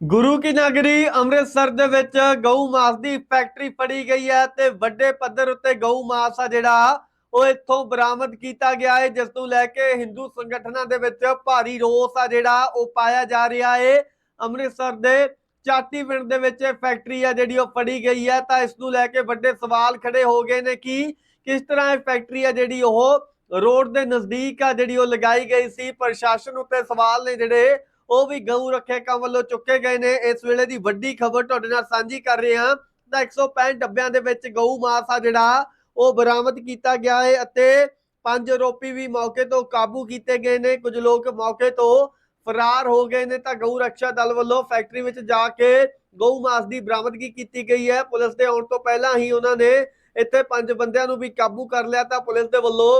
ਗੁਰੂ ਕੀ ਨਗਰੀ ਅੰਮ੍ਰਿਤਸਰ ਦੇ ਵਿੱਚ ਗਊ ਮਾਸ ਦੀ ਫੈਕਟਰੀ ਫੜੀ ਗਈ ਹੈ ਤੇ ਵੱਡੇ ਪੱਧਰ ਉੱਤੇ ਗਊ ਮਾਸ ਆ ਜਿਹੜਾ, ਉਹ ਇੱਥੋਂ ਬਰਾਮਦ ਕੀਤਾ ਗਿਆ ਹੈ, ਜਿਸ ਨੂੰ ਲੈ ਕੇ ਹਿੰਦੂ ਸੰਗਠਨਾਂ ਦੇ ਵਿੱਚ ਭਾਰੀ ਰੋਸ ਆ ਜਿਹੜਾ, ਉਹ ਪਾਇਆ ਜਾ ਰਿਹਾ ਹੈ ਅੰਮ੍ਰਿਤਸਰ ਦੇ ਚਾਟੀ ਪਿੰਡ ਦੇ ਵਿੱਚ ਇਹ ਫੈਕਟਰੀ ਆ ਜਿਹੜੀ, ਉਹ ਫੜੀ ਗਈ ਹੈ। ਤਾਂ ਇਸ ਨੂੰ ਲੈ ਕੇ ਵੱਡੇ ਸਵਾਲ ਖੜੇ ਹੋ ਗਏ ਨੇ ਕਿ ਕਿਸ ਤਰ੍ਹਾਂ ਇਹ ਫੈਕਟਰੀ ਆ ਜਿਹੜੀ, ਉਹ ਰੋਡ ਦੇ ਨਜ਼ਦੀਕ ਆ ਜਿਹੜੀ, ਉਹ ਲਗਾਈ ਗਈ ਸੀ। ਪ੍ਰਸ਼ਾਸਨ ਉੱਤੇ ਸਵਾਲ ਨੇ ਜਿਹੜੇ ਉਹ ਵੀ ਗਊ ਰੱਖਿਆ ਵੱਲੋਂ ਚੁੱਕੇ ਗਏ ਨੇ। ਇਸ ਵੇਲੇ ਦੀ ਵੱਡੀ ਖਬਰ ਤੁਹਾਡੇ ਨਾਲ ਸਾਂਝੀ ਕਰ ਰਹੇ ਹਾਂ। ਤਾਂ 165 ਡੱਬਿਆਂ ਦੇ ਵਿੱਚ ਗਊ ਮਾਸ ਆ ਜਿਹੜਾ, ਉਹ ਬਰਾਮਦ ਕੀਤਾ ਗਿਆ ਹੈ ਅਤੇ ਪੰਜ ਆਰੋਪੀ ਵੀ ਮੌਕੇ ਤੋਂ ਕਾਬੂ ਕੀਤੇ ਗਏ ਨੇ। ਕੁਝ ਲੋਕ ਮੌਕੇ ਤੋਂ ਫਰਾਰ ਹੋ ਗਏ ਨੇ। ਤਾਂ ਗਊ ਰੱਖਿਆ ਦਲ ਵੱਲੋਂ ਫੈਕਟਰੀ ਵਿੱਚ ਜਾ ਕੇ ਗਊ ਮਾਸ ਦੀ ਬਰਾਮਦਗੀ ਕੀਤੀ ਗਈ ਹੈ। ਪੁਲਿਸ ਦੇ ਆਉਣ ਤੋਂ ਪਹਿਲਾਂ ਹੀ ਉਹਨਾਂ ਨੇ ਇੱਥੇ ਪੰਜ ਬੰਦਿਆਂ ਨੂੰ ਵੀ ਕਾਬੂ ਕਰ ਲਿਆ। ਤਾਂ ਪੁਲਿਸ ਦੇ ਵੱਲੋਂ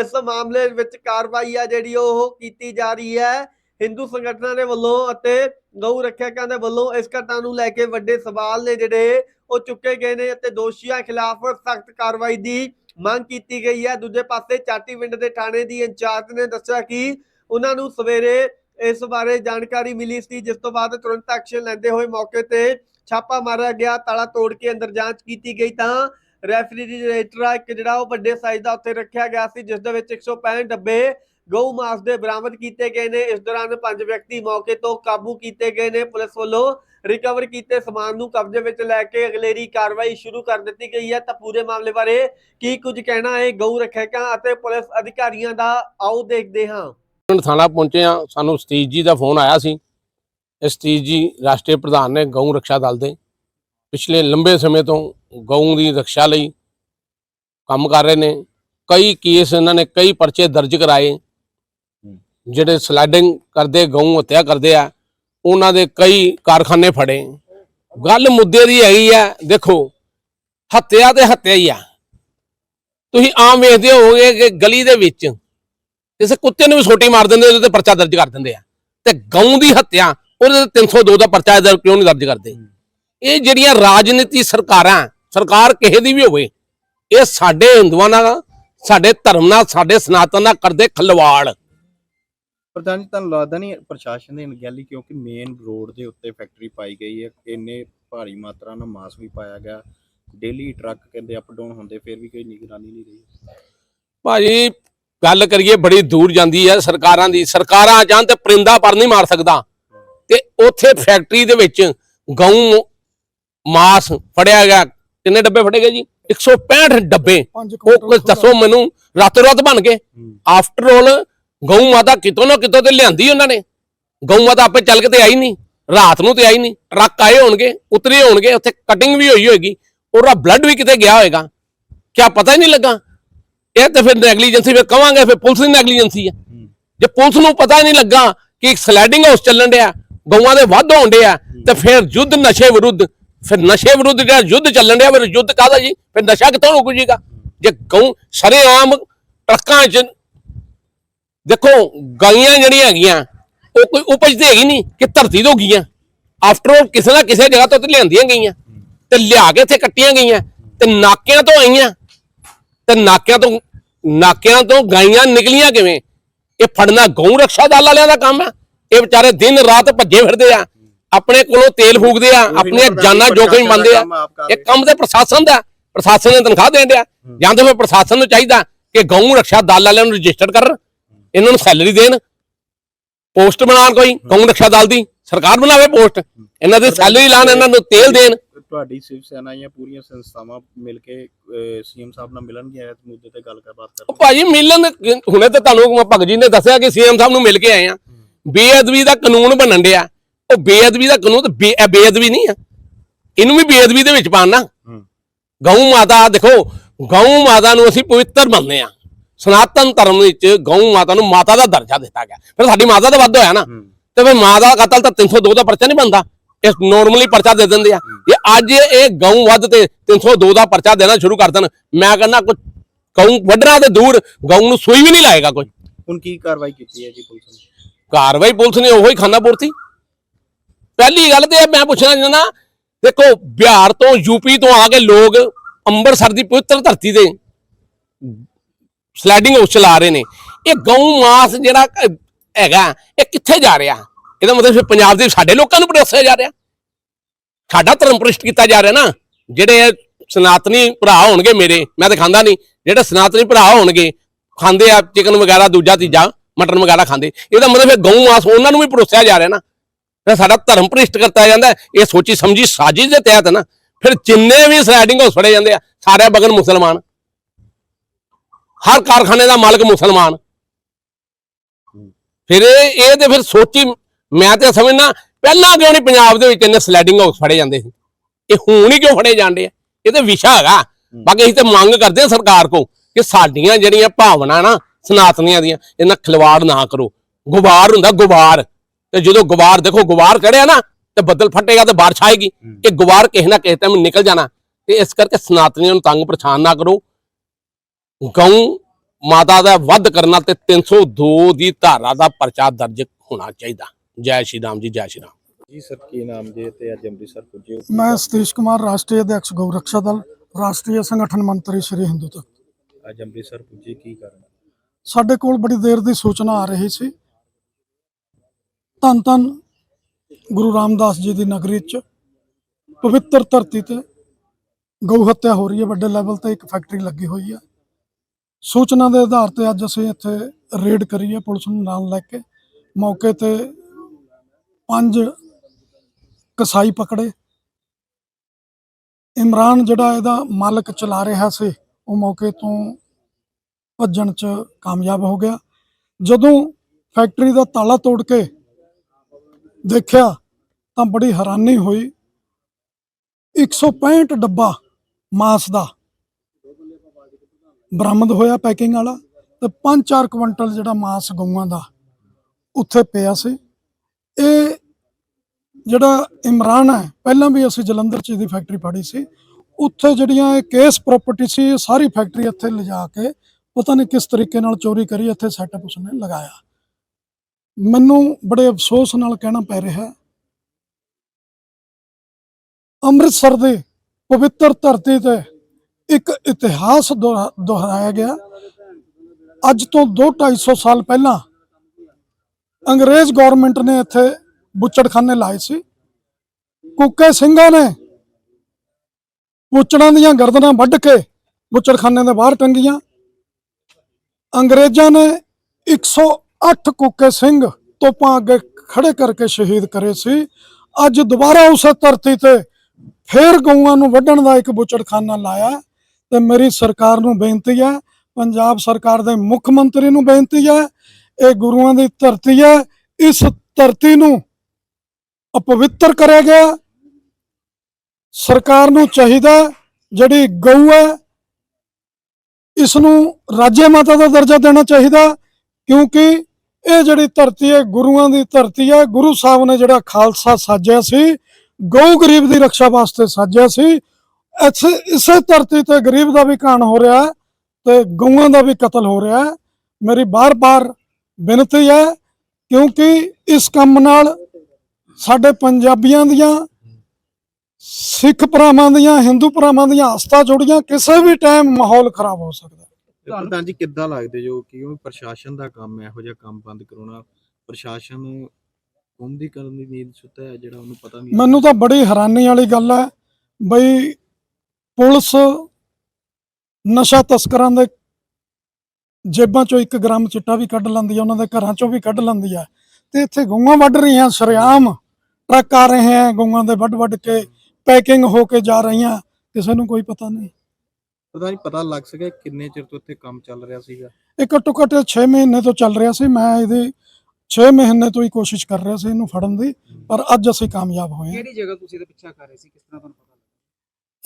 ਇਸ ਮਾਮਲੇ ਵਿੱਚ ਕਾਰਵਾਈ ਆ ਜਿਹੜੀ ਉਹ ਕੀਤੀ ਜਾ ਰਹੀ ਹੈ। ਹਿੰਦੂ ਸੰਗਠਨਾਂ ਦੇ ਵੱਲੋਂ ਅਤੇ ਗਊ ਰੱਖਿਅਕਾਂ ਦੇ ਵੱਲੋਂ ਇਸ ਘਟਨਾ ਨੂੰ ਲੈ ਕੇ ਵੱਡੇ ਸਵਾਲ ਨੇ ਜਿਹੜੇ ਉਹ ਚੁੱਕੇ ਗਏ ਨੇ ਅਤੇ ਦੋਸ਼ੀਆਂ ਖਿਲਾਫ ਸਖਤ ਕਾਰਵਾਈ ਦੀ ਮੰਗ ਕੀਤੀ ਗਈ ਹੈ। ਦੂਜੇ ਪਾਸੇ ਚਾਟੀ ਦੇ ਥਾਣੇ ਦੀ ਇੰਚਾਰਜ ਨੇ ਦੱਸਿਆ ਕਿ ਉਹਨਾਂ ਨੂੰ ਸਵੇਰੇ ਇਸ ਬਾਰੇ ਜਾਣਕਾਰੀ ਮਿਲੀ ਸੀ। ਜਿਸ ਤੋਂ ਬਾਅਦ ਤੁਰੰਤ ਐਕਸ਼ਨ ਲੈਂਦੇ ਹੋਏ ਮੌਕੇ ਤੇ ਛਾਪਾ ਮਾਰਿਆ ਗਿਆ। ਤਾਲਾ ਤੋੜ ਕੇ ਅੰਦਰ ਜਾਂਚ ਕੀਤੀ ਗਈ ਤਾਂ ਰੈਫਰੀਜਰੇਟਰ ਇੱਕ ਜਿਹੜਾ ਉਹ ਵੱਡੇ ਸਾਈਜ਼ ਦਾ ਉੱਥੇ ਰੱਖਿਆ ਗਿਆ ਸੀ, ਜਿਸ ਦੇ ਵਿੱਚ 165 ਡੱਬੇ ਗਊ ਮਾਸ ਦੇ ਬਰਾਮਦ ਕੀਤੇ ਗਏ ਨੇ। ਇਸ ਦੌਰਾਨ ਪੰਜ ਵਿਅਕਤੀ ਮੌਕੇ ਤੋਂ ਕਾਬੂ ਕੀਤੇ ਗਏ ਨੇ। ਪੁਲਿਸ ਵੱਲੋਂ ਰਿਕਵਰ ਕੀਤੇ ਸਮਾਨ ਨੂੰ ਕਬਜ਼ੇ ਵਿੱਚ ਲੈ ਕੇ ਅਗਲੇਰੀ ਕਾਰਵਾਈ ਸ਼ੁਰੂ ਕਰ ਦਿੱਤੀ ਗਈ ਹੈ। ਤਾਂ ਪੂਰੇ ਮਾਮਲੇ ਬਾਰੇ ਕੀ ਕੁਝ ਕਹਿਣਾ ਹੈ ਗਊ ਰੱਖਿਅਕਾਂ ਅਤੇ ਪੁਲਿਸ ਅਧਿਕਾਰੀਆਂ ਦਾ ਆਓ ਦੇਖਦੇ ਹਾਂ। ਥਾਣਾ ਪਹੁੰਚੇ ਆ ਸਾਨੂੰ ਸਤੀਸ਼ ਜੀ ਦਾ ਫੋਨ ਆਇਆ ਸੀ। ਇਹ ਸਤੀਸ਼ ਜੀ ਰਾਸ਼ਟਰੀ ਪ੍ਰਧਾਨ ਨੇ ਗਊ ਰੱਖਿਆ ਦਲ ਦੇ। ਪਿਛਲੇ ਲੰਬੇ ਸਮੇਂ ਤੋਂ ਗਊ ਦੀ ਰੱਖਿਆ ਲਈ ਕੰਮ ਕਰ ਰਹੇ ਨੇ। ਕਈ ਕੇਸ ਇਹਨਾਂ ਨੇ ਕਈ ਪਰਚੇ ਦਰਜ ਕਰਾਏ। ਜਿਹੜੇ ਸਲਾਈਡਿੰਗ ਕਰਦੇ, ਗਊ ਹੱਤਿਆ ਕਰਦੇ ਆ, ਉਹਨਾਂ ਦੇ ਕਈ ਕਾਰਖਾਨੇ ਫੜੇ। ਗੱਲ ਮੁੱਦੇ ਦੀ ਹੈਗੀ ਆ, ਦੇਖੋ, ਹੱਤਿਆ ਤੇ ਹੱਤਿਆ ਹੀ ਆ। ਤੁਸੀਂ ਆਮ ਵੇਖਦੇ ਹੋਵੋਗੇ ਕਿ ਗਲੀ ਦੇ ਵਿੱਚ ਕਿਸੇ ਕੁੱਤੇ ਨੂੰ ਵੀ ਸੋਟੀ ਮਾਰ ਦਿੰਦੇ, ਉਹਦੇ ਤੇ ਪਰਚਾ ਦਰਜ ਕਰ ਦਿੰਦੇ ਆ। ਤੇ ਗਊ ਦੀ ਹੱਤਿਆ, ਉਹਦੇ ਤੇ 302 ਦਾ ਪਰਚਾ ਦਰਜ ਕਿਉਂ ਨਹੀਂ ਦਰਜ ਕਰਦੇ? ਇਹ ਜਿਹੜੀਆਂ ਰਾਜਨੀਤੀ ਸਰਕਾਰਾਂ, ਸਰਕਾਰ ਕਿਸੇ ਦੀ ਵੀ ਹੋਵੇ, ਇਹ ਸਾਡੇ ਹਿੰਦੂਆਂ ਨਾਲ, ਸਾਡੇ ਧਰਮ ਨਾਲ, ਸਾਡੇ ਸਨਾਤਨ ਨਾਲ ਕਰਦੇ ਖਲਵਾੜ। ਪ੍ਰਧਾਨ ਜੀ ਤੁਹਾਨੂੰ ਲੱਗਦਾ ਨਹੀਂ ਪ੍ਰਸ਼ਾਸਨ ਦੀ ਅਣਗਹਿਲੀ ਕਿਉਂਕਿ ਮੇਨ ਰੋਡ ਦੇ ਉੱਤੇ ਫੈਕਟਰੀ ਪਾਈ ਗਈ ਹੈ ਇੰਨੇ ਭਾਰੀ ਮਾਤਰਾ ਨਾਲ ਮਾਸ ਵੀ ਪਾਇਆ ਗਿਆ ਡੇਲੀ ਟਰੱਕ ਕਹਿੰਦੇ ਅਪ ਡਾਊਨ ਹੁੰਦੇ ਫਿਰ ਵੀ ਕੋਈ ਨਿਗਰਾਨੀ ਨਹੀਂ ਰਹੀ। ਭਾਜੀ ਗੱਲ ਕਰੀਏ ਬੜੀ ਦੂਰ ਜਾਂਦੀ ਹੈ ਸਰਕਾਰਾਂ ਦੀ ਸਰਕਾਰਾਂ ਚਾਹਣ ਤੇ ਪਰਿੰਦਾ ਪਰ ਨਹੀਂ ਮਾਰ ਸਕਦਾ। ਤੇ ਉੱਥੇ ਫੈਕਟਰੀ ਦੇ ਵਿੱਚ ਗਊ ਮਾਸ ਫੜਿਆ ਗਿਆ। ਕਿੰਨੇ ਡੱਬੇ ਫੜੇ ਗਏ ਜੀ? 165 ਡੱਬੇ। ਉਹ ਕੁਝ ਦੱਸੋ ਮੈਨੂੰ ਰਾਤੋਂ ਰਾਤ ਬਣ ਗਏ। ਆਫਟਰ ਆਲ ਗਊ ਮਾਤਾ ਕਿਤੋਂ ਨਾ ਕਿਤੋਂ ਤੇ ਲਿਆਂਦੀ ਉਹਨਾਂ ਨੇ। ਗਊ ਮਾਤਾ ਆਪੇ ਚੱਲ ਕੇ ਤੇ ਆਈ ਨਹੀਂ। ਰਾਤ ਨੂੰ ਤੇ ਆਈ ਨਹੀਂ। ਟਰੱਕ ਆਏ ਹੋਣਗੇ ਉਤਰੇ ਹੋਣਗੇ ਉੱਥੇ ਕਟਿੰਗ ਵੀ ਹੋਈ ਹੋਏਗੀ। ਉਹਦਾ ਬਲੱਡ ਵੀ ਕਿਤੇ ਗਿਆ ਹੋਏਗਾ। ਕਿਆ ਪਤਾ ਹੀ ਨਹੀਂ ਲੱਗਾ। ਇਹ ਤਾਂ ਫਿਰ ਨੈਗਲੀਜੈਂਸੀ ਫਿਰ ਕਵਾਂਗੇ ਫਿਰ ਪੁਲਿਸ ਦੀ ਨੈਗਲੀਜੈਂਸੀ ਹੈ ਜੇ ਪੁਲਿਸ ਨੂੰ ਪਤਾ ਹੀ ਨਹੀਂ ਲੱਗਾ ਕਿ ਇੱਕ ਸਲਾਈਡਿੰਗ ਹਾਊਸ ਚੱਲਣ ਡਿਆ ਗਊਆਂ ਦੇ ਵੱਧ ਹੋਣ ਡਿਆ ਤੇ ਫਿਰ ਯੁੱਧ ਨਸ਼ੇ ਵਿਰੁੱਧ ਫਿਰ ਨਸ਼ੇ ਵਿਰੁੱਧ ਜਿਹੜਾ ਯੁੱਧ ਚੱਲਣ ਡਿਆ ਫਿਰ ਯੁੱਧ ਕਾਹਦਾ ਜੀ? ਫਿਰ ਨਸ਼ਾ ਕਿੱਥੋਂ ਰੁਕ ਜੀਗਾ ਜੇ ਗਊ ਸਰੇਆਮ ਟਰੱਕਾਂ 'ਚ ਦੇਖੋ ਗਾਈਆਂ ਜਿਹੜੀਆਂ ਹੈਗੀਆਂ ਉਹ ਕੋਈ ਉਪਜ ਤੇ ਹੈਗੀ ਨਹੀਂ ਕਿ ਧਰਤੀ ਤੋਂ ਗਈਆਂ। ਆਫਟਰ ਆਲ ਕਿਸੇ ਨਾ ਕਿਸੇ ਜਗ੍ਹਾ ਤੋਂ ਤੇ ਲਿਆਂਦੀਆਂ ਗਈਆਂ। ਤੇ ਲਿਆ ਕੇ ਇੱਥੇ ਕੱਟੀਆਂ ਗਈਆਂ। ਤੇ ਨਾਕਿਆਂ ਤੋਂ ਆਈਆਂ। ਤੇ ਨਾਕਿਆਂ ਤੋਂ ਨਾਕਿਆਂ ਤੋਂ ਗਾਈਆਂ ਨਿਕਲੀਆਂ ਕਿਵੇਂ? ਇਹ ਫੜਨਾ ਗਊ ਰੱਖਿਆ ਦਲ ਵਾਲਿਆਂ ਦਾ ਕੰਮ ਆ। ਇਹ ਵਿਚਾਰੇ ਦਿਨ ਰਾਤ ਭੱਜੇ ਫਿਰਦੇ ਆ। ਆਪਣੇ ਕੋਲੋਂ ਤੇਲ ਫੂਕਦੇ ਆ ਆਪਣੀਆਂ ਜਾਨਾਂ ਜੋਖਮ ਮੰਨਦੇ ਆ। ਇਹ ਕੰਮ ਤੇ ਪ੍ਰਸ਼ਾਸਨ ਦਾ। ਪ੍ਰਸ਼ਾਸਨ ਨੇ ਤਨਖਾਹ ਦੇਣ ਡਿਆ ਜਾਂ ਤਾਂ ਫਿਰ ਪ੍ਰਸ਼ਾਸਨ ਨੂੰ ਚਾਹੀਦਾ ਕਿ ਗਊ ਰੱਖਿਆ ਦਲ ਵਾਲਿਆਂ ਨੂੰ ਰਜਿਸਟਰ ਕਰਨ। ਇਹਨਾਂ ਨੂੰ ਸੈਲਰੀ ਦੇਣ। ਪੋਸਟ ਬਣਾਉਣ ਕੋਈ ਗਊ ਰੱਖਿਆ ਦਲ ਦੀ? ਸਰਕਾਰ ਬਣਾਵੇ ਪੋਸਟ। ਇਹਨਾਂ ਦੀ ਸੈਲਰੀ ਲਾਣ ਇਹਨਾਂ ਨੂੰ ਤੇਲ ਦੇਣ। ਤੁਹਾਡੀ ਸਿਵ ਸੈਨਾ ਜਾਂ ਪੂਰੀਆਂ ਸੰਸਥਾਵਾਂ ਮਿਲ ਕੇ ਸੀਐਮ ਸਾਹਿਬ ਨਾਲ ਮਿਲਣਗੇ ਇਸ ਮੁੱਦੇ ਤੇ ਗੱਲ ਕਰਬਾਤ ਉਹ ਕਰਨ ਭਾਜੀ ਮਿਲਣ ਹੁਣੇ ਤਾਂ ਤੁਹਾਨੂੰ ਭਗਤ ਜੀ ਨੇ ਦੱਸਿਆ ਕਿ ਸੀਐਮ ਸਾਹਿਬ ਨੂੰ ਮਿਲ ਕੇ ਆਏ ਆ। ਬੇਅਦਬੀ ਦਾ ਕਾਨੂੰਨ ਬਣਨ ਡਿਆ। ਉਹ ਬੇਅਦਬੀ ਦਾ ਕਾਨੂੰਨ ਤੇ ਬੇਅਦਬੀ ਨਹੀਂ ਆ। ਇਹਨੂੰ ਵੀ ਬੇਅਦਬੀ ਦੇ ਵਿੱਚ ਪਾਣਾ। ਗਊ ਮਾਤਾ ਦੇਖੋ ਗਊ ਮਾਤਾ ਨੂੰ ਅਸੀਂ ਪਵਿੱਤਰ ਮੰਨਦੇ ਆ। ਸਨਾਤਨ ਧਰਮ ਵਿੱਚ ਗਊ ਮਾਤਾ ਨੂੰ ਮਾਤਾ ਦਾ ਦਰਜਾ ਦਿੱਤਾ ਗਿਆ। ਫਿਰ ਸਾਡੀ ਮਾਤਾ ਦਾ ਵੱਧ ਹੋਇਆ ਨਾ। ਤੇ ਫਿਰ ਮਾਂ ਦਾ ਕਤਲ ਤਾਂ 302 ਦਾ ਪਰਚਾ ਨਹੀਂ ਬੰਦਾ ਇਹ ਨੋਰਮਲੀ ਪਰਚਾ ਦੇ ਦਿੰਦੇ ਆ। ਇਹ ਅੱਜ ਇਹ ਗਊ ਵੱਧ ਤੇ 302 ਦਾ ਪਰਚਾ ਦੇਣਾ ਸ਼ੁਰੂ ਕਰ ਦੇਣ ਮੈਂ ਕਹਿੰਦਾ ਕੁਝ ਗਊ ਵੱਢਣਾ ਤੇ ਦੂਰ ਗਊ ਨੂੰ ਸੂਈ ਵੀ ਨਹੀਂ ਲਾਏਗਾ ਕੋਈ। ਹੁਣ ਕੀ ਕਾਰਵਾਈ ਕੀਤੀ ਹੈ ਜੀ ਪੁਲਿਸ ਨੇ? ਕਾਰਵਾਈ ਪੁਲਿਸ ਨੇ ਉਹੀ ਖਾਨਾ ਪੂਰਤੀ। ਪਹਿਲੀ ਗੱਲ ਤੇ ਮੈਂ ਪੁੱਛਣਾ ਚਾਹੁੰਦਾ ਦੇਖੋ ਬਿਹਾਰ ਤੋਂ ਯੂਪੀ ਤੋਂ ਆ ਕੇ ਲੋਕ ਅੰਮ੍ਰਿਤਸਰ ਦੀ ਪਵਿੱਤਰ ਧਰਤੀ ਤੇ ਸਲਾਈਡਿੰਗ ਹਾਊਸ ਚਲਾ ਰਹੇ ਨੇ। ਇਹ ਗਊ ਮਾਸ ਜਿਹੜਾ ਹੈਗਾ, ਇਹ ਕਿੱਥੇ ਜਾ ਰਿਹਾ? ਇਹਦਾ ਮਤਲਬ ਫਿਰ ਪੰਜਾਬ ਦੇ ਸਾਡੇ ਲੋਕਾਂ ਨੂੰ ਪਰੋਸਿਆ ਜਾ ਰਿਹਾ। ਸਾਡਾ ਧਰਮ ਭ੍ਰਿਸ਼ਟ ਕੀਤਾ ਜਾ ਰਿਹਾ ਨਾ। ਜਿਹੜੇ ਸਨਾਤਨੀ ਭਰਾ ਹੋਣਗੇ ਮੇਰੇ, ਮੈਂ ਤਾਂ ਖਾਂਦਾ ਨਹੀਂ। ਜਿਹੜੇ ਸਨਾਤਨੀ ਭਰਾ ਹੋਣਗੇ, ਖਾਂਦੇ ਆ ਚਿਕਨ ਵਗੈਰਾ, ਦੂਜਾ ਤੀਜਾ, ਮਟਨ ਵਗੈਰਾ ਖਾਂਦੇ। ਇਹਦਾ ਮਤਲਬ ਫਿਰ ਗਊ ਮਾਸ ਉਹਨਾਂ ਨੂੰ ਵੀ ਪਰੋਸਿਆ ਜਾ ਰਿਹਾ ਨਾ। ਫਿਰ ਸਾਡਾ ਧਰਮ ਭ੍ਰਿਸ਼ਟ ਕਰਤਾ ਜਾਂਦਾ। ਇਹ ਸੋਚੀ ਸਮਝੀ ਸਾਜ਼ਿਸ਼ ਦੇ ਤਹਿਤ ਨਾ, ਫਿਰ ਜਿੰਨੇ ਵੀ ਸਲਾਈਡਿੰਗ ਹਾਊਸ ਫੜੇ ਜਾਂਦੇ ਆ, ਸਾਰੇ ਬਗਨ ਮੁਸਲਮਾਨ। ਹਰ ਕਾਰਖਾਨੇ ਦਾ ਮਾਲਕ ਮੁਸਲਮਾਨ। ਫਿਰ ਇਹ ਇਹ ਤੇ ਫਿਰ ਸੋਚੀ ਮੈਂ ਤੇ ਸਮਝਣਾ ਪਹਿਲਾਂ ਕਿਉਂ ਨਹੀਂ ਪੰਜਾਬ ਦੇ ਵਿੱਚ ਇੰਨੇ ਸਲਾਈਡਿੰਗ ਹਾਊਸ ਫੜੇ ਜਾਂਦੇ ਸੀ? ਇਹ ਹੁਣ ਹੀ ਕਿਉਂ ਫੜੇ ਜਾਂਦੇ ਆ? ਇਹ ਤੇ ਵਿਸ਼ਾ ਹੈਗਾ। ਬਾਕੀ ਅਸੀਂ ਤੇ ਮੰਗ ਕਰਦੇ ਹਾਂ ਸਰਕਾਰ ਕੋ ਕਿ ਸਾਡੀਆਂ ਜਿਹੜੀਆਂ ਭਾਵਨਾ ਨਾ ਸਨਾਤਨੀਆਂ ਦੀਆਂ ਇਹਨਾਂ ਖਿਲਵਾੜ ਨਾ ਕਰੋ। ਗੁਬਾਰ ਹੁੰਦਾ ਗੁਬਾਰ। ਤੇ ਜਦੋਂ ਗੁਬਾਰ ਦੇਖੋ ਗੁਬਾਰ ਕੜਿਆ ਨਾ ਤੇ ਬੱਦਲ ਫਟੇਗਾ ਤੇ ਬਾਰਿਸ਼ ਆਏਗੀ। ਇਹ ਗੁਬਾਰ ਕਿਸੇ ਨਾ ਕਿਸੇ ਟਾਈਮ ਨਿਕਲ ਜਾਣਾ। ਤੇ ਇਸ ਕਰਕੇ ਸਨਾਤਨੀਆਂ ਨੂੰ ਤੰਗ ਪਰੇਸ਼ਾਨ ਨਾ ਕਰੋ। ਗਊ ਮਾਤਾ ਦਾ ਵੱਧ ਕਰਨਾ ਤੇ 302 ਦੀ ਧਾਰਾ ਦਾ ਪ੍ਰਚਾਰ ਦਰਜ ਹੋਣਾ ਚਾਹੀਦਾ। ਜੈ ਸ਼੍ਰੀ ਰਾਮ ਜੀ ਜੈ ਸ਼੍ਰੀ ਰਾਮ। ਜੀ ਸਰ ਕੀ ਨਾਮ ਜੀ ਤੇ ਅੱਜ ਅੰਮ੍ਰਿਤਸਰ ਪੁੱਜੇ ਮੈਂ ਸਤੀਸ਼ ਕੁਮਾਰ ਰਾਸ਼ਟਰੀ ਅਧਿਕਸ਼ ਗਊ ਰੱਖਿਆ ਦਲ ਰਾਸ਼ਟਰੀ ਸੰਗਠਨ ਮੰਤਰੀ ਸ੍ਰੀ ਹਿੰਦੂ ਤਖਤ ਅੱਜ ਅੰਮ੍ਰਿਤਸਰ ਪੁੱਜੇ ਕੀ ਕਰਨ? ਸਾਡੇ ਕੋਲ ਬੜੀ ਦੇਰ ਦੀ ਸੂਚਨਾ ਆ ਰਹੀ ਸੀ। ਤਨ ਤਨ ਗੁਰੂ ਰਾਮਦਾਸ ਜੀ ਦੀ ਨਗਰੀ 'ਚ ਪਵਿੱਤਰ ਧਰਤੀ ਤੇ ਗਊ ਹੱਤਿਆ ਹੋ ਰਹੀ ਹੈ। ਵੱਡੇ ਲੈਵਲ ਤੇ ਇੱਕ ਫੈਕਟਰੀ ਲੱਗੀ ਹੋਈ ਹੈ। ਸੂਚਨਾ ਦੇ ਆਧਾਰ ਤੇ ਅੱਜ ਅਸੀਂ ਇੱਥੇ ਰੇਡ ਕਰੀ ਹੈ, ਪੁਲਿਸ ਨੂੰ ਨਾਲ ਲੈ ਕੇ। ਮੌਕੇ ਤੇ ਪੰਜ ਕਸਾਈ ਪਕੜੇ। ਇਮਰਾਨ ਜਿਹੜਾ ਇਹਦਾ ਮਾਲਕ ਚਲਾ ਰਿਹਾ ਸੀ, ਉਹ ਮੌਕੇ ਤੋਂ ਭੱਜਣ 'ਚ ਕਾਮਯਾਬ ਹੋ ਗਿਆ। ਜਦੋਂ ਫੈਕਟਰੀ ਦਾ ਤਾਲਾ ਤੋੜ ਕੇ ਦੇਖਿਆ, ਤਾਂ ਬੜੀ ਹੈਰਾਨੀ ਹੋਈ। 165 ਡੱਬਾ ਮਾਸ ਦਾ ਬਰਾਮਦ ਹੋਇਆ ਪੈਕਿੰਗ ਵਾਲਾ ਤੇ 5-4 ਕੁਇੰਟਲ ਜਿਹੜਾ ਮਾਸ ਗਊਆਂ ਦਾ ਉੱਥੇ ਪਿਆ ਸੀ। ਇਹ ਜਿਹੜਾ ਇਮਰਾਨ ਹੈ, ਪਹਿਲਾਂ ਵੀ ਅਸੀਂ ਜਲੰਧਰ 'ਚ ਇਹਦੀ ਫੈਕਟਰੀ ਫੜੀ ਸੀ। ਉੱਥੇ ਜਿਹੜੀਆਂ ਇਹ ਕੇਸ ਪ੍ਰਾਪਰਟੀ ਸੀ, ਇਹ ਸਾਰੀ ਫੈਕਟਰੀ ਇੱਥੇ ਲਿਜਾ ਕੇ ਪਤਾ ਨਹੀਂ ਕਿਸ ਤਰੀਕੇ ਨਾਲ ਚੋਰੀ ਕਰੀ, ਇੱਥੇ ਸੈਟਅਪ ਉਸਨੇ ਲਗਾਇਆ। ਮੈਨੂੰ ਬੜੇ ਅਫਸੋਸ ਨਾਲ ਕਹਿਣਾ ਪੈ ਰਿਹਾ ਅੰਮ੍ਰਿਤਸਰ ਦੀ ਪਵਿੱਤਰ ਧਰਤੀ ਤੇ ਇੱਕ ਇਤਿਹਾਸ ਦੁਹਰਾ- ਦੁਹਰਾਇਆ ਗਿਆ। ਅੱਜ ਤੋਂ 2-250 ਸਾਲ ਪਹਿਲਾਂ ਅੰਗਰੇਜ਼ ਗਵਰਨਮੈਂਟ ਨੇ ਇੱਥੇ ਬੁੱਚੜਖਾਨੇ ਲਾਏ ਸੀ। ਕੁੱਕੇ ਸਿੰਘਾਂ ਨੇ ਬੁੱਚੜਾਂ ਦੀਆਂ ਗਰਦਨਾਂ ਵੱਢ ਕੇ ਬੁੱਚੜਖਾਨੇ ਦੇ ਬਾਹਰ ਟੰਗੀਆਂ। ਅੰਗਰੇਜ਼ਾਂ ਨੇ 108 ਕੁੱਕੇ ਸਿੰਘ ਤੋਪਾਂ ਅੱਗੇ ਖੜੇ ਕਰਕੇ ਸ਼ਹੀਦ ਕਰੇ ਸੀ। ਅੱਜ ਦੁਬਾਰਾ ਉਸੇ ਧਰਤੀ ਤੇ ਫੇਰ ਗਊਆਂ ਨੂੰ ਵੱਢਣ ਦਾ ਇੱਕ ਬੁੱਚੜਖਾਨਾ ਲਾਇਆ। ਤੇ ਮੇਰੀ ਸਰਕਾਰ ਨੂੰ ਬੇਨਤੀ ਹੈ, ਪੰਜਾਬ ਸਰਕਾਰ ਦੇ ਮੁੱਖ ਮੰਤਰੀ ਨੂੰ ਬੇਨਤੀ ਹੈ, ਇਹ ਗੁਰੂਆਂ ਦੀ ਧਰਤੀ ਹੈ, ਇਸ ਧਰਤੀ ਨੂੰ ਅਪਵਿੱਤਰ ਕਰਿਆ ਗਿਆ। ਸਰਕਾਰ ਨੂੰ ਚਾਹੀਦਾ ਜਿਹੜੀ ਗਊ ਹੈ ਇਸ ਨੂੰ ਰਾਜੇ ਮਾਤਾ ਦਾ ਦਰਜਾ ਦੇਣਾ ਚਾਹੀਦਾ, ਕਿਉਂਕਿ ਇਹ ਜਿਹੜੀ ਧਰਤੀ ਹੈ, ਗੁਰੂਆਂ ਦੀ ਧਰਤੀ ਹੈ, ਗੁਰੂ ਸਾਹਿਬ ਨੇ ਜਿਹੜਾ ਖਾਲਸਾ ਸਾਜਿਆ ਸੀ, ਗਊ ਗਰੀਬ ਦੀ ਰੱਖਿਆ ਵਾਸਤੇ ਸਾਜਿਆ ਸੀ ਇੱਥੇ ਇਸੇ ਧਰਤੀ ਤੇ ਗਰੀਬ ਦਾ ਵੀ ਕਾਣ ਹੋ ਰਿਹਾ ਹੈ ਤੇ ਗਊਆਂ ਦਾ ਵੀ ਕਤਲ ਹੋ ਰਿਹਾ ਹੈ। ਮੇਰੀ ਬਾਰ-ਬਾਰ ਬੇਨਤੀ ਹੈ ਕਿਉਂਕਿ ਇਸ ਕੰਮ ਨਾਲ ਸਾਡੇ ਪੰਜਾਬੀਆਂ ਦੀਆਂ ਸਿੱਖ ਭਰਾਵਾਂ ਦੀਆਂ ਹਿੰਦੂ ਭਰਾਵਾਂ ਦੀਆਂ ਆਸਥਾ ਜੁੜੀਆਂ ਕਿਸੇ ਵੀ ਟਾਈਮ ਮਾਹੌਲ ਖਰਾਬ ਹੋ ਸਕਦਾ ਪ੍ਰਧਾਨ ਜੀ ਕਿੱਦਾਂ ਲੱਗਦੇ ਜੋ ਕਿਉਂ ਪ੍ਰਸ਼ਾਸਨ ਦਾ ਕੰਮ ਹੈ ਇਹੋ ਜਿਹਾ ਕੰਮ ਬੰਦ ਕਰਾਉਣਾ ਪ੍ਰਸ਼ਾਸਨ ਗੁੰਮਦੀ ਕਰਨ ਦੀ ਨੀਂਦ ਸੁੱਤਾ ਹੈ ਜਿਹੜਾ ਉਹਨੂੰ ਪਤਾ ਨਹੀਂ ਮੈਨੂੰ ਤਾਂ ਬੜੀ ਹੈਰਾਨੀ ਵਾਲੀ ਗੱਲ ਹੈ ਬਈ ਪੁਲਿਸ ਨਸ਼ਾ ਤਸਕਰਾਂ ਦੇ ਜੇਬਾਂ ਚੋਂ 1 ਗ੍ਰਾਮ ਚਿੱਟਾ ਵੀ ਕੱਢ ਲੈਂਦੀ ਹੈ ਉਹਨਾਂ ਦੇ ਘਰਾਂ ਚੋਂ ਵੀ ਕੱਢ ਲੈਂਦੀ ਹੈ ਤੇ ਇੱਥੇ ਗਊਆਂ ਵੱਢ ਰਹੀਆਂ ਸ਼ਰੇਆਮ ਟਰੱਕ ਆ ਰਹੇ ਹੈ ਗਊਆਂ ਦੇ ਵੱਢ ਵੱਢ ਕੇ ਪੈਕਿੰਗ ਹੋ ਕੇ ਜਾ ਰਹੀਆਂ ਕਿਸੇ ਨੂੰ ਕੋਈ ਪਤਾ ਨਹੀਂ। ਪਤਾ ਨਹੀਂ ਪਤਾ ਲੱਗ ਸਕਿਆ ਕਿੰਨੇ ਚਿਰ ਤੋਂ ਇੱਥੇ ਕੰਮ ਚੱਲ ਰਿਹਾ ਸੀਗਾ। ਇਹ ਘੱਟੋ ਘੱਟ 6 ਮਹੀਨੇ ਤੋਂ ਚੱਲ ਰਿਹਾ ਸੀ ਮੈਂ ਇਹਦੀ 6 ਮਹੀਨੇ ਤੋਂ ਹੀ ਕੋਸ਼ਿਸ਼ ਕਰ ਰਿਹਾ ਸੀ ਇਹਨੂੰ ਫੜਨ ਦੀ ਪਰ ਅੱਜ ਅਸੀਂ ਕਾਮਯਾਬ ਹੋਏ ਹਾਂ। ਕਿਹੜੀ ਜਗ੍ਹਾ ਤੁਸੀਂ ਇਹਦਾ ਪਿੱਛਾ ਕਰ ਰਹੇ ਸੀ? ਕਿਸ ਤਰ੍ਹਾਂ ਤੁਹਾਨੂੰ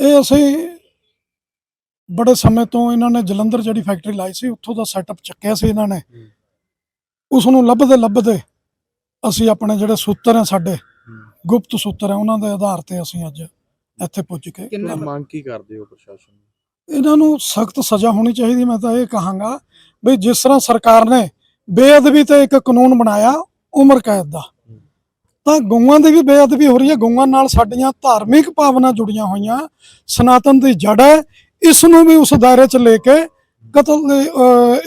ਇਹ ਅਸੀਂ ਬੜੇ ਸਮੇਂ ਤੋਂ ਇਹਨਾਂ ਨੇ ਜਲੰਧਰ ਜਿਹੜੀ ਫੈਕਟਰੀ ਲਾਈ ਸੀ ਉੱਥੋਂ ਦਾ ਸੈਟਅਪ ਚੱਕਿਆ ਸੀ ਇਹਨਾਂ ਨੇ। ਉਸ ਨੂੰ ਲੱਭਦੇ ਲੱਭਦੇ ਅਸੀਂ ਆਪਣੇ ਜਿਹੜੇ ਸੂਤਰ ਆ ਸਾਡੇ ਗੁਪਤ ਸੂਤਰ ਆ ਉਹਨਾਂ ਦੇ ਆਧਾਰ ਤੇ ਅਸੀਂ ਅੱਜ ਇੱਥੇ ਪੁੱਜ ਕੇ ਕਿੰਨਾ ਮੰਗ ਕੀ ਕਰਦੇ ਹੋ ਪ੍ਰਸ਼ਾਸਨ ਨੂੰ? ਇਹਨਾਂ ਨੂੰ ਸਖਤ ਸਜ਼ਾ ਹੋਣੀ ਚਾਹੀਦੀ ਮੈਂ ਤਾਂ ਇਹ ਕਹਾਂਗਾ ਵੀ ਜਿਸ ਤਰ੍ਹਾਂ ਸਰਕਾਰ ਨੇ ਬੇਅਦਬੀ ਤੇ ਇੱਕ ਕਾਨੂੰਨ ਬਣਾਇਆ ਉਮਰ ਕੈਦ ਦਾ। ਤਾਂ ਗਊਆਂ ਦੀ ਵੀ ਬੇਅਦਬੀ ਹੋ ਰਹੀ ਹੈ। ਗਊਆਂ ਨਾਲ ਸਾਡੀਆਂ ਧਾਰਮਿਕ ਭਾਵਨਾ ਜੁੜੀਆਂ ਹੋਈਆਂ। ਸਨਾਤਨ ਦੀ ਜੜ ਹੈ। ਇਸ ਨੂੰ ਵੀ ਉਸ ਦਾਇਰੇ 'ਚ ਲੈ ਕੇ ਕਤਲ ਦੀ,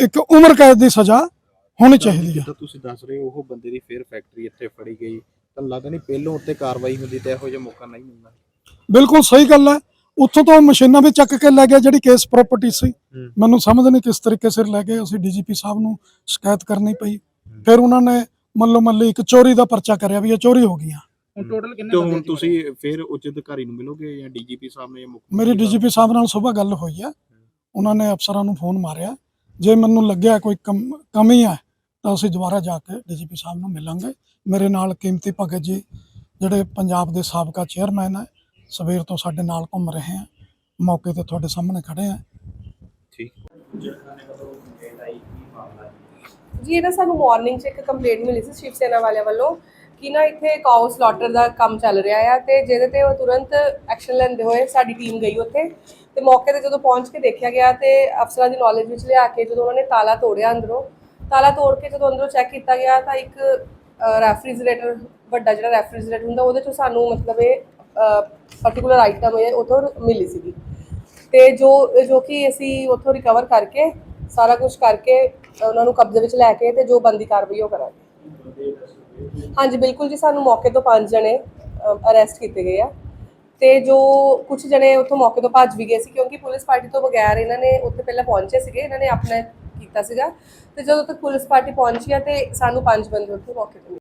ਇੱਕ ਉਮਰ ਕੈਦ ਦੀ ਸਜ਼ਾ ਹੋਣੀ ਚਾਹੀਦੀ ਹੈ। ਜਿੱਦਾਂ ਤੁਸੀਂ ਦੱਸ ਰਹੇ ਹੋ ਉਹ ਬੰਦੇ ਦੀ ਫਿਰ ਫੈਕਟਰੀ ਇੱਥੇ ਫੜੀ ਗਈ। ਤਾਂ ਲੱਗਦਾ ਨਹੀਂ ਪਹਿਲੋਂ ਉੱਤੇ ਕਾਰਵਾਈ ਹੁੰਦੀ ਤੇ ਇਹੋ ਜਿਹਾ ਮੌਕਾ ਨਹੀਂ ਮਿਲਦਾ ਬਿਲਕੁਲ ਸਹੀ ਗੱਲ ਹੈ। ਉੱਥੋਂ ਤੋਂ ਮਸ਼ੀਨਾਂ ਵੀ ਚੱਕ ਕੇ ਲੈ ਗਿਆ ਜਿਹੜੀ ਕੇਸ ਪ੍ਰਾਪਰਟੀ ਸੀ। ਮੈਨੂੰ ਸਮਝ ਨਹੀਂ ਕਿਸ ਤਰੀਕੇ ਸਿਰ ਲੈ ਗਏ। ਅਸੀਂ ਡੀਜੀਪੀ ਸਾਹਿਬ ਨੂੰ ਸ਼ਿਕਾਇਤ ਕਰਨੀ ਪਈ। ਫਿਰ ਉਹਨਾਂ ਨੇ ਮੱਲੋ ਮੱਲੀ ਇੱਕ ਚੋਰੀ ਦਾ ਪਰਚਾ ਕਰਿਆ ਵੀ ਇਹ ਚੋਰੀ ਹੋ ਗਈਆਂ। ਹੁਣ ਟੋਟਲ ਕਿੰਨੇ ਤੇ ਬੰਦੇ ਹੁਣ ਸੀ ਤੁਸੀਂ ਫਿਰ ਉੱਚ ਅਧਿਕਾਰੀ ਨੂੰ ਮਿਲੋਗੇ ਜਾਂ ਡੀਜੀਪੀ ਸਾਹਿਬ ਨੇ ਮੁੱਖ ਮੇਰੀ ਡੀਜੀਪੀ ਸਾਹਿਬ ਨਾਲ ਸਵੇਰ ਗੱਲ ਹੋਈ ਹੈ ਉਹਨਾਂ ਨੇ ਅਫਸਰਾਂ ਨੂੰ ਫੋਨ ਮਾਰਿਆ। ਜੇ ਮੈਨੂੰ ਲੱਗਿਆ ਕੋਈ ਕਮ- ਕਮੀ ਹੈ ਤਾਂ ਅਸੀਂ ਦੁਬਾਰਾ ਜਾ ਕੇ ਡੀਜੀਪੀ ਸਾਹਿਬ ਨੂੰ ਮਿਲਾਂਗੇ। ਮੇਰੇ ਨਾਲ ਕੀਮਤੀ ਭਗਤ ਜੀ ਜਿਹੜੇ ਪੰਜਾਬ ਦੇ ਸਾਬਕਾ ਚੇਅਰਮੈਨ ਹੈ ਸਵੇਰ ਤੋਂ ਸਾਡੇ ਨਾਲ ਘੁੰਮ ਰਹੇ ਹੈ ਮੌਕੇ ਤੇ ਤੁਹਾਡੇ ਸਾਹਮਣੇ ਖੜੇ ਹੈ ਠੀਕ। ਜੀ, ਇਹ ਨਾ ਸਾਨੂੰ ਮਾਰਨਿੰਗ 'ਚ ਇੱਕ ਕੰਪਲੇਂਟ ਮਿਲੀ ਸੀ ਸ਼ਿਵ ਸੈਨਾ ਵਾਲਿਆਂ ਵੱਲੋਂ ਕਿ ਨਾ ਇੱਥੇ ਕਾਊ ਸਲਾਟਰ ਦਾ ਕੰਮ ਚੱਲ ਰਿਹਾ ਆ ਤੇ ਜਿਹਦੇ ਤੇ ਉਹ ਤੁਰੰਤ ਐਕਸ਼ਨ ਲੈਂਦੇ ਹੋਏ ਸਾਡੀ ਟੀਮ ਗਈ ਉੱਥੇ। ਤੇ ਮੌਕੇ ਤੇ ਜਦੋਂ ਪਹੁੰਚ ਕੇ ਦੇਖਿਆ ਗਿਆ ਤੇ ਅਫਸਰਾਂ ਦੀ ਨੌਲੇਜ ਵਿੱਚ ਲਿਆ ਕੇ ਜਦੋਂ ਉਹਨਾਂ ਨੇ ਤਾਲਾ ਤੋੜਿਆ ਅੰਦਰੋਂ, ਤਾਲਾ ਤੋੜ ਕੇ ਜਦੋਂ ਅੰਦਰੋਂ ਚੈੱਕ ਕੀਤਾ ਗਿਆ ਤਾਂ ਇੱਕ ਰੈਫਰੀਜਰੇਟਰ ਵੱਡਾ ਜਿਹੜਾ ਰੈਫਰੀਜਰੇਟਰ ਹੁੰਦਾ ਉਹਦੇ ਚੋਂ ਸਾਨੂੰ ਮਤਲਬ ਇਹ ਪਾਰਟਿਕੂਲਰ ਆਈਟਮ ਇਹ ਉਥੋਂ ਮਿਲੀ ਸੀਗੀ। ਤੇ ਜੋ ਜੋ ਕਿ ਅਸੀਂ ਉੱਥੋਂ ਰਿਕਵਰ ਕਰਕੇ ਸਾਰਾ ਕੁਝ ਕਰਕੇ ਉਹਨਾਂ ਨੂੰ ਕਬਜ਼ੇ ਵਿੱਚ ਲੈ ਕੇ ਤੇ ਜੋ ਬੰਦੀ ਕਾਰਵਾਈ ਉਹ ਕਰਾਂਗੇ। ਹਾਂਜੀ, ਬਿਲਕੁਲ ਜੀ, ਸਾਨੂੰ ਮੌਕੇ ਤੋਂ ਪੰਜ ਜਣੇ ਅਰੈਸਟ ਕੀਤੇ ਗਏ ਆ। ਤੇ ਜੋ ਕੁਝ ਜਣੇ ਉੱਥੋਂ ਮੌਕੇ ਤੋਂ ਭੱਜ ਵੀ ਗਏ ਸੀ, ਕਿਉਂਕਿ ਪੁਲਿਸ ਪਾਰਟੀ ਤੋਂ ਬਗੈਰ ਇਹਨਾਂ ਨੇ ਉੱਥੇ ਪਹਿਲਾਂ ਪਹੁੰਚੇ ਸੀਗੇ, ਇਹਨਾਂ ਨੇ ਆਪਣਾ ਕੀਤਾ ਸੀਗਾ। ਤੇ ਜਦੋਂ ਤੱਕ ਪੁਲਿਸ ਪਾਰਟੀ ਪਹੁੰਚੀ ਆ ਤੇ ਸਾਨੂੰ ਪੰਜ ਬੰਦੇ ਉੱਥੇ ਮੌਕੇ ਤੇ ਮਿਲੇ।